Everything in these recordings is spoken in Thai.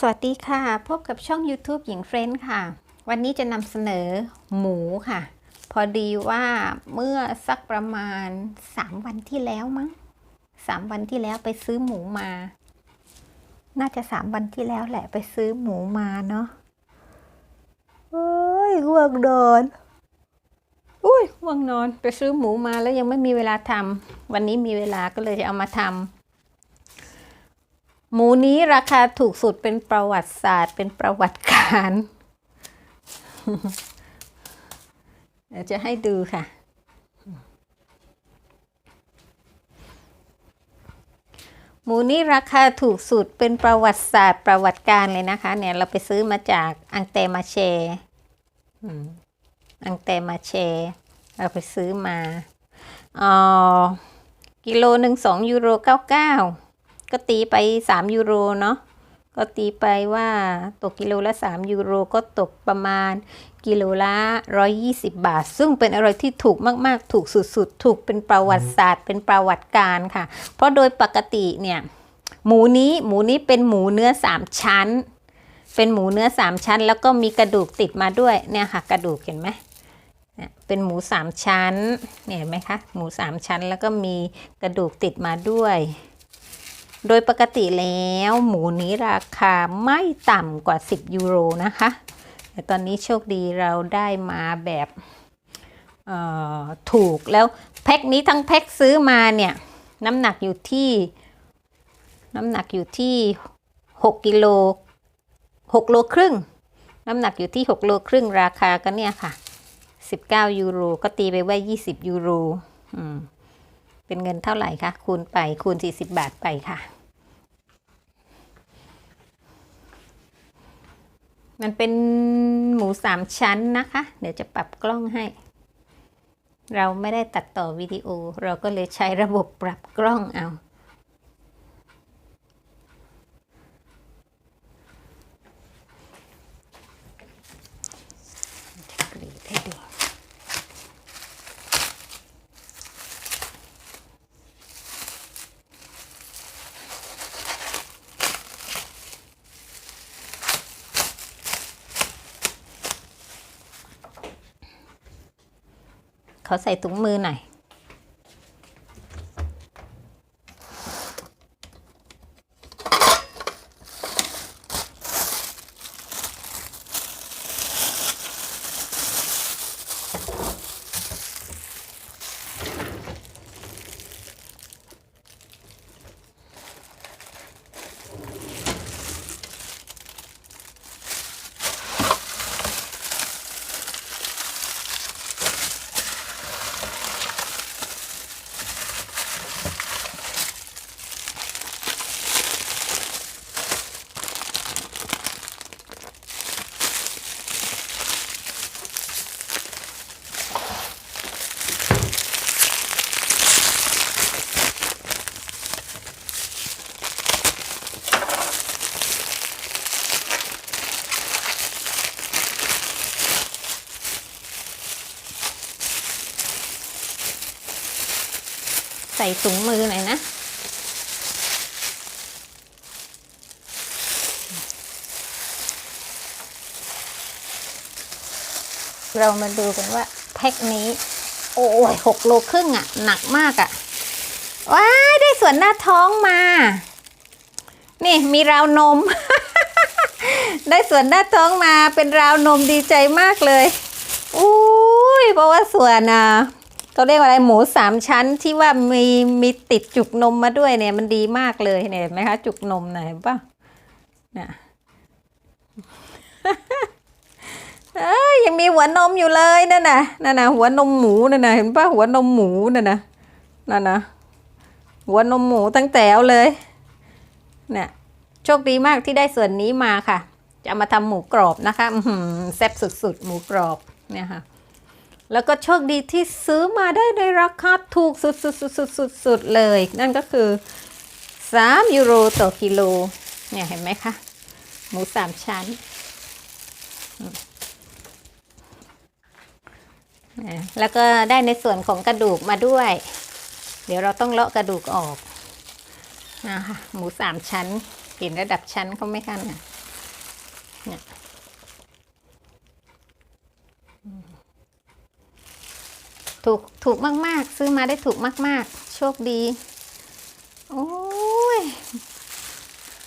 สวัสดีค่ะ พบกับช่อง YouTube หญิงเฟรนด์ค่ะ วันนี้จะนำเสนอหมูค่ะ พอดีว่าเมื่อสักประมาณ 3 วันที่แล้วมั้ง3 วันที่แล้วไปซื้อหมูมา น่าจะ 3 วันที่แล้วแหละไปซื้อหมูมาเนาะโอ้ยง่วงนอนอุ้ยง่วงนอนไปซื้อหมูมาแล้วยังไม่มีเวลาทำวันนี้มีเวลาก็เลยจะเอามาทำ หมูนี้ราคาถูกสุดเป็นประวัติศาสตร์ เป็นประวัติการเดี๋ยวจะให้ดูค่ะ หมูนี้ราคาถูกสุดเป็นประวัติศาสตร์ประวัติการเลยนะคะ เนี่ยเราไปซื้อมาจากอังเตมาเชออังเตมาเช เราไปซื้อมาอ๋อกิโลหนึ่งสองยูโรเก้าเก้า ก็ตีไป 3 ยูโรเนาะก็ตีไปว่าตกกิโลละ 3 ยูโรก็ตกประมาณกิโลละ 120 บาท ซึ่งเป็นอะไรที่ถูกมากๆ ถูกสุดๆ ถูกเป็นประวัติศาสตร์ เป็นประวัติการค่ะ เพราะโดยปกติเนี่ยหมูนี้หมูนี้เป็นหมูเนื้อ 3 ชั้น เป็นหมูเนื้อ 3 ชั้น แล้วก็มีกระดูกติดมาด้วยเนี่ยค่ะ กระดูกเห็นไหมเป็นหมู 3 ชั้นเนี่ยเห็นไหมคะหมู 3 ชั้นแล้วก็มีกระดูกติดมาด้วย โดยปกติแล้วหมูนี้ราคาไม่ต่ำกว่า 10 ยูโรนะคะ แต่ตอนนี้โชคดีเราได้มาแบบถูกแล้วแพ็คนี้ทั้งแพ็คซื้อมาเนี่ย น้ำหนักอยู่ที่น้ำหนักอยู่ที่ 6 กิโล 6 โลครึ่ง น้ำหนักอยู่ที่ 6 โลครึ่งราคาก็เนี่ยค่ะ 19 ยูโร ก็ตีไปว่า 20 ยูโรอืม เป็นเงินเท่าไหร่คะคูณไปคูณ 40 บาทไปค่ะ มันเป็นหมูสามชั้นนะคะ เดี๋ยวจะปรับกล้องให้ เราไม่ได้ตัดต่อวิดีโอ เราก็เลยใช้ระบบปรับกล้องเอา จะกรีดให้ดู เขาใส่ถุงมือหน่อย ใส่ถุงมือหน่อยนะ เรามาดูกันว่าแพ็คนี้ โอ้ยหกโลครึ่งอะหนักมากอะว้าย ได้ส่วนหน้าท้องมา นี่มีราวนม ได้ส่วนหน้าท้องมาเป็นราวนมดีใจมากเลยอุ้ยเพราะว่าส่วนอะ เขาเรียกว่าอะไรหมูสามชั้นที่ว่ามีมีติดจุกนมมาด้วยเนี่ยมันดีมากเลยเนี่ยเห็นไหมคะ จุกนมนะเห็นปะเนี่ยเอ้ยยังมีหัวนมอยู่เลยนั่นน่ะนั่นน่ะหัวนมหมูนั่นน่ะเห็นปะหัวนมหมูนั่นน่ะนั่นน่ะหัวนมหมูตั้งแต่วเลยเนี่ยโชคดีมากที่ได้ส่วนนี้มาค่ะ จะมาทำหมูกรอบนะคะแซ่บสุดๆ หมูกรอบเนี่ยค่ะ แล้วก็โชคดีที่ซื้อมาได้ในราคาถูกสุดๆๆๆๆเลย นั่นก็คือ 3 ยูโรต่อกิโล เนี่ยเห็นไหมคะ หมูสามชั้น แล้วก็ได้ในส่วนของกระดูกมาด้วย เดี๋ยวเราต้องเลาะกระดูกออกนะคะหมูสามชั้น เห็นระดับชั้นเขาไหมคะเนี่ย เนี่ย ถูกถูกมากๆ ซื้อมาได้ถูกมาก ๆ โชคดี โอ้ย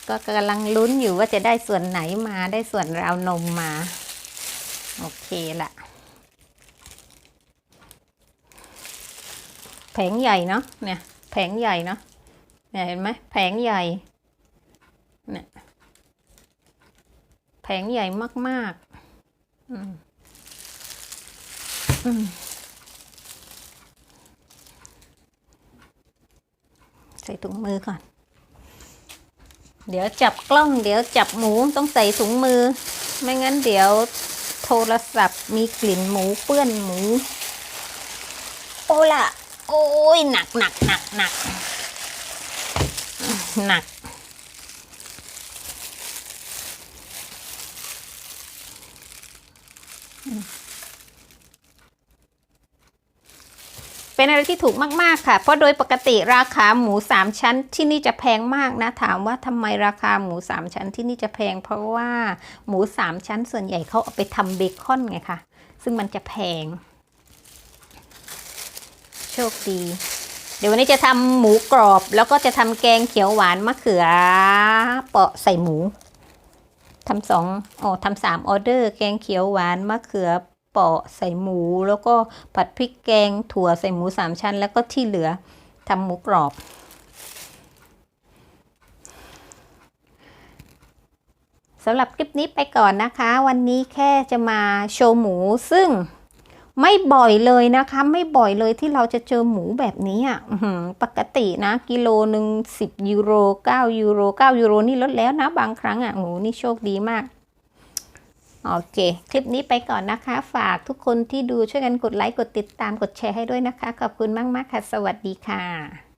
ก็กำลังลุ้นอยู่ว่าจะได้ส่วนไหนมาได้ส่วนราวนมมา โอเคละแผงใหญ่เนาะเนี่ย แผงใหญ่เนาะเนี่ยเห็นไหมแผงใหญ่เนี่ยแผงใหญ่มาก ๆ อืมอืม ส่ถุงมือก่อน เดี๋ยวจับกล้อง เดี๋ยวจับหมูต้องใส่ถุงมือ ไม่งั้นเดี๋ยวโทรศัพท์มีกลิ่นหมูเปื้อนหมู โอ้ล่ะ โอ้ยหนักหนักหนักหนักหนัก เป็นอะไรที่ถูกมาก ๆ ค่ะ เพราะโดยปกติราคาหมูสามชั้นที่นี่จะแพงมากนะ ถามว่าทำไมราคาหมูสามชั้นที่นี่จะแพง เพราะว่าหมูสามชั้นส่วนใหญ่เขาเอาไปทำเบคอนไงคะซึ่งมันจะแพง โชคดี เดี๋ยววันนี้จะทำหมูกรอบ แล้วก็จะทำแกงเขียวหวานมะเขือ เปาะใส่หมูทำสองอ๋อทำสามออเดอร์ แกงเขียวหวานมะเขือ เปาะใส่หมู แล้วก็ผัดพริกแกง ถั่วใส่หมูสามชั้น แล้วก็ที่เหลือทำหมูกรอบ สำหรับคลิปนี้ไปก่อนนะคะ วันนี้แค่จะมาโชว์หมูซึ่งไม่บ่อยเลยนะคะ ไม่บ่อยเลยที่เราจะเจอหมูแบบนี้อะปกตินะ กิโลหนึ่งสิบยูโรเก้ายูโรเก้ายูโรนี่ลดแล้วนะบางครั้งอะโหนี่โชคดีมาก โอเค คลิปนี้ไปก่อนนะคะ ฝากทุกคนที่ดูช่วยกันกดไลค์ กดติดตาม กดแชร์ให้ด้วยนะคะ ขอบคุณมาก ๆ ค่ะ สวัสดีค่ะ